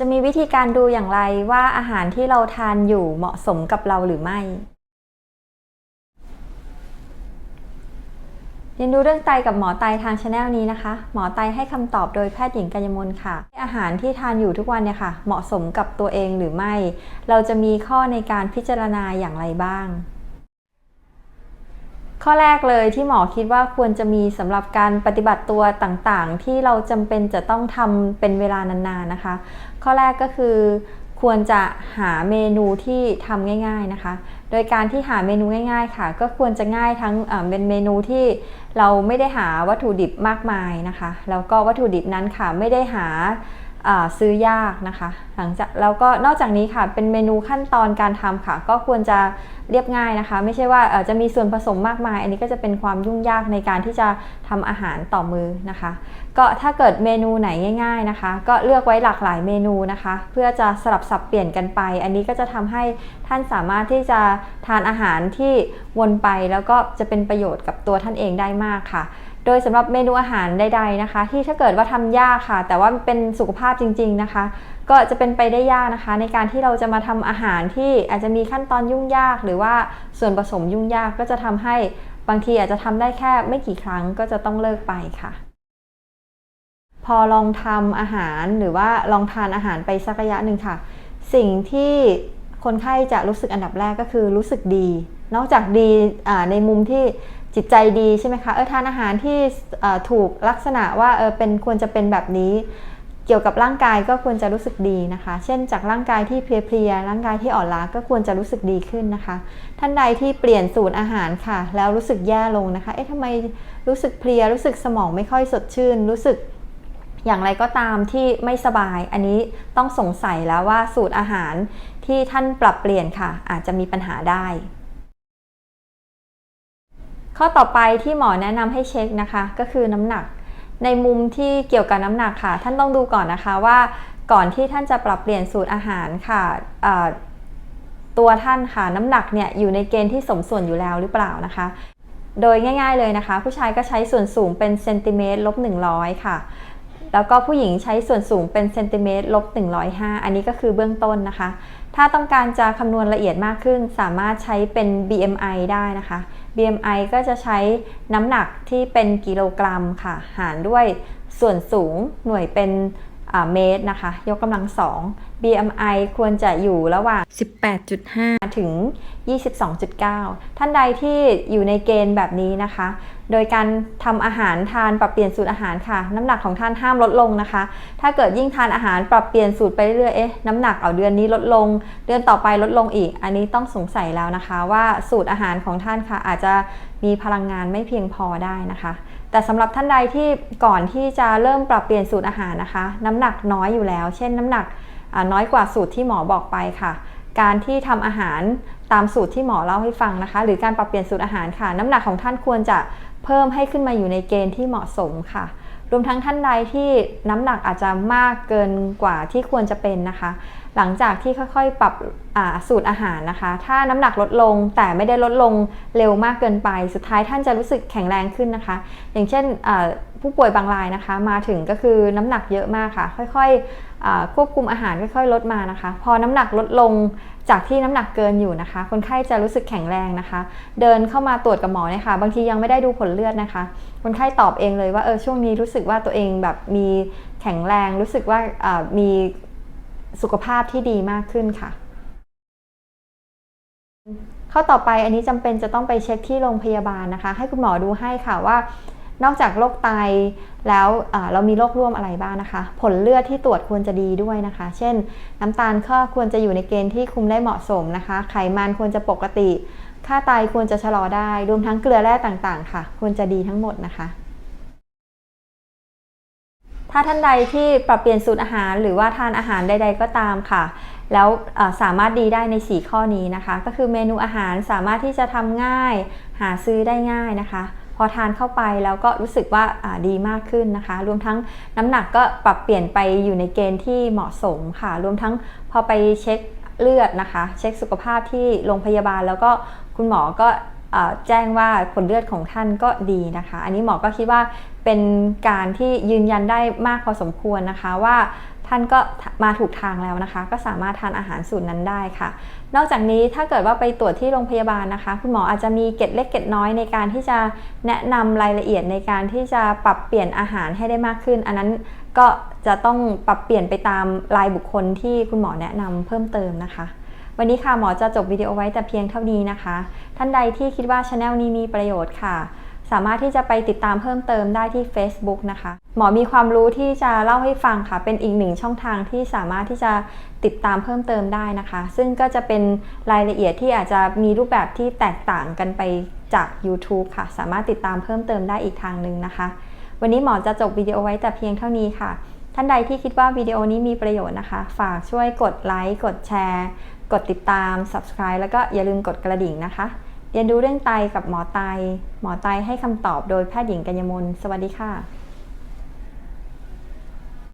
จะมีวิธีการดูอย่างไรว่าอาหารที่เราทานอยู่เหมาะสมกับเราหรือไม่ เรียนรู้เรื่องไตกับหมอไตทางช anel นี้นะคะ หมอไตให้คำตอบโดยแพทย์หญิงกัญญมลค่ะ อาหารที่ทานอยู่ทุกวันเนี่ยค่ะ เหมาะสมกับตัวเองหรือไม่ เราจะมีข้อในการพิจารณาอย่างไรบ้าง ข้อแรกเลยที่หมอคิดว่าควรจะมีสำหรับการปฏิบัติตัวต่างๆ ที่เราจำเป็นจะต้องทำเป็นเวลานานๆนะคะ ข้อแรกก็คือควรจะหาเมนูที่ทำง่าย ๆนะคะ โดยการที่หาเมนูง่าย ๆ ค่ะ ก็ควรจะง่ายทั้งเป็นเมนูที่เราไม่ได้หาวัตถุดิบมากมายนะคะ แล้วก็วัตถุดิบนั้นค่ะไม่ได้หา ซื้อยากนะคะ หลังจากแล้วก็นอกจากนี้ค่ะเป็นเมนูขั้นตอนการทำค่ะ ก็ควรจะเรียบง่ายนะคะ ไม่ใช่ว่าจะมีส่วนผสมมากมาย อันนี้ก็จะเป็นความยุ่งยากในการที่จะทำอาหารต่อมือนะคะ ก็ถ้าเกิดเมนูไหนง่าย ๆนะคะ ก็เลือกไว้หลากหลายเมนูนะคะ เพื่อจะสลับสับเปลี่ยนกันไป อันนี้ก็จะทำให้ท่านสามารถที่จะทานอาหารที่วนไป แล้วก็จะเป็นประโยชน์กับตัวท่านเองได้มากค่ะ โดยสำหรับเมนูอาหารใด ๆนะคะ ที่ถ้าเกิดว่าทำยากค่ะ แต่ว่าเป็นสุขภาพจริง ๆนะคะ ก็จะเป็นไปได้ยากนะคะ ในการที่เราจะมาทำอาหารที่อาจจะมีขั้นตอนยุ่งยาก หรือว่าส่วนผสมยุ่งยากก็จะทำให้บางทีอาจจะทำได้แค่ไม่กี่ครั้งก็จะต้องเลิกไปค่ะ พอลองทำอาหารหรือว่าลองทานอาหารไปสักระยะหนึ่งค่ะ สิ่งที่คนไข้จะรู้สึกอันดับแรกก็คือรู้สึกดี นอกจากดีในมุมที่ จิตใจดีใช่ไหมคะเออทานอาหารที่ถูกลักษณะว่าเออเป็นควรจะเป็นแบบนี้ เกี่ยวกับร่างกายก็ควรจะรู้สึกดีนะคะ เช่นจากร่างกายที่เพลียๆร่างกายที่อ่อนล้าก็ควรจะรู้สึกดีขึ้นนะคะ ท่านใดที่เปลี่ยนสูตรอาหารค่ะ แล้วรู้สึกแย่ลงนะคะเอ๊ะทำไมรู้สึกเพลียรู้สึกสมองไม่ค่อยสดชื่น รู้สึกอย่างไรก็ตามที่ไม่สบาย อันนี้ต้องสงสัยแล้วว่าสูตรอาหารที่ท่านปรับเปลี่ยนค่ะ อาจจะมีปัญหาได้ ข้อต่อไปที่หมอแนะนำให้เช็คนะคะ ก็คือน้ำหนัก ในมุมที่เกี่ยวกับน้ำหนักค่ะ ท่านต้องดูก่อนนะคะว่าก่อนที่ท่านจะปรับเปลี่ยนสูตรอาหารค่ะตัวท่านค่ะน้ำหนักเนี่ยอยู่ในเกณฑ์ที่สมส่วนอยู่แล้วหรือเปล่านะคะ โดยง่าย ๆเลยนะคะ ผู้ชายก็ใช้ส่วนสูงเป็นเซนติเมตรลบ100 ค่ะ แล้วก็ผู้หญิงใช้ส่วนสูงเป็นเซนติเมตรลบ105 อันนี้ก็คือเบื้องต้นนะคะ ถ้าต้องการจะคำนวณละเอียดมากขึ้น สามารถใช้เป็น BMI ได้นะคะ BMI ก็จะใช้น้ำหนักที่เป็นกิโลกรัมค่ะ หารด้วยส่วนสูงหน่วยเป็น เมตรนะคะ ยกกำลังสอง BMI ควรจะอยู่ระหว่าง 18.5 ถึง 22.9 ท่านใดที่อยู่ในเกณฑ์แบบนี้นะคะ โดยการทำอาหารทานปรับเปลี่ยนสูตรอาหารค่ะ น้ำหนักของท่านห้ามลดลงนะคะ ถ้าเกิดยิ่งทานอาหารปรับเปลี่ยนสูตรไปเรื่อยๆเอ๊ะน้ำหนักเอาเดือนนี้ลดลง เดือนต่อไปลดลงอีก อันนี้ต้องสงสัยแล้วนะคะ ว่าสูตรอาหารของท่านค่ะอาจจะมีพลังงานไม่เพียงพอได้นะคะ แต่สำหรับท่านใดที่ก่อนที่จะเริ่มปรับเปลี่ยนสูตรอาหารนะคะ น้ำหนักน้อยอยู่แล้ว เช่น น้ำหนักน้อยกว่าสูตรที่หมอบอกไปค่ะ การที่ทำอาหารตามสูตรที่หมอเล่าให้ฟังนะคะ หรือการปรับเปลี่ยนสูตรอาหารค่ะ น้ำหนักของท่านควรจะเพิ่มให้ขึ้นมาอยู่ในเกณฑ์ที่เหมาะสมค่ะ รวมทั้งท่านใดที่น้ำหนักอาจจะมากเกินกว่าที่ควรจะเป็นนะคะ หลังจากที่ค่อยๆ ปรับสูตรอาหารนะคะ ถ้าน้ำหนักลดลงแต่ไม่ได้ลดลงเร็วมากเกินไป สุดท้ายท่านจะรู้สึกแข็งแรงขึ้นนะคะ อย่างเช่นผู้ป่วยบางรายนะคะ มาถึงก็คือน้ำหนักเยอะมากค่ะ ค่อยๆควบคุมอาหารค่อยๆ ลดมานะคะ พอน้ำหนักลดลงจากที่น้ำหนักเกินอยู่นะคะ คนไข้จะรู้สึกแข็งแรงนะคะ เดินเข้ามาตรวจกับหมอเนี่ยค่ะ บางทียังไม่ได้ดูผลเลือดนะคะ คนไข้ตอบเองเลยว่าเออช่วงนี้รู้สึกว่าตัวเองแบบมีแข็งแรงรู้สึกว่ามี สุขภาพที่ดีมากขึ้นค่ะ ข้อต่อไปอันนี้จำเป็นจะต้องไปเช็คที่โรงพยาบาลนะคะ ให้คุณหมอดูให้ค่ะว่านอกจากโรคไตแล้วเรามีโรคร่วมอะไรบ้างนะคะ ผลเลือดที่ตรวจควรจะดีด้วยนะคะ เช่น น้ำตาลก็ควรจะอยู่ในเกณฑ์ที่คุมได้เหมาะสมนะคะ ไขมันควรจะปกติ ค่าไตควรจะชะลอได้ รวมทั้งเกลือแร่ต่างๆ ค่ะ ควรจะดีทั้งหมดนะคะ ถ้าท่านใดที่ปรับเปลี่ยนสูตรอาหาร หรือว่าทานอาหารใด ๆ ก็ตามค่ะ แล้วสามารถดีได้ใน 4 ข้อนี้นะคะ ก็คือเมนูอาหารสามารถที่จะทำง่าย หาซื้อได้ง่ายนะคะ พอทานเข้าไปแล้วก็รู้สึกว่าาดีมากขึ้นนะคะ รวมทั้งน้ำหนักก็ปรับเปลี่ยนไปอยู่ในเกณฑ์ที่เหมาะสมค่ะ รวมทั้งพอไปเช็คเลือดนะคะ เช็คสุขภาพที่โรงพยาบาลแล้วก็คุณหมอก็ แจ้งว่าผลเลือดของท่านก็ดีนะคะ อันนี้หมอก็คิดว่าเป็นการที่ยืนยันได้มากพอสมควรนะคะว่าท่านก็มาถูกทางแล้วนะคะ ก็สามารถทานอาหารสูตรนั้นได้ค่ะ นอกจากนี้ถ้าเกิดว่าไปตรวจที่โรงพยาบาลนะคะ คุณหมออาจจะมีเกร็ดเล็กเกร็ดน้อยในการที่จะแนะนำรายละเอียดในการที่จะปรับเปลี่ยนอาหารให้ได้มากขึ้น อันนั้นก็จะต้องปรับเปลี่ยนไปตามรายบุคคลที่คุณหมอแนะนำเพิ่มเติมนะคะ วันนี้ค่ะหมอจะจบวิดีโอไว้แต่เพียงเท่านี้นะคะ ท่านใดที่คิดว่าช anel นี้มีประโยชน์ค่ะ สามารถที่จะไปติดตามเพิ่มเติมได้ที่ Facebook นะคะ หมอมีความรู้ที่จะเล่าให้ฟังค่ะ เป็นอีกหนึ่งช่องทางที่สามารถที่จะติดตามเพิ่มเติมได้นะคะ ซึ่งก็จะเป็นรายละเอียดที่อาจจะมีรูปแบบที่แตกต่างกันไปจาก YouTube ค่ะ สามารถติดตามเพิ่มเติมได้อีกทางหนึ่งนะคะ วันนี้หมอจะจบวิดีโอไว้แต่เพียงเท่านี้ค่ะท่านใดที่คิดว่าวิดีโอนี้มีประโยชน์นะคะ ฝากช่วยกดไลค์ กดแชร์ กดติดตาม subscribe แล้วก็อย่าลืมกดกระดิ่งนะคะ เรียนดูเรื่องไตกับหมอไต หมอไตให้คำตอบโดยแพทย์หญิงกัญญมล สวัสดีค่ะ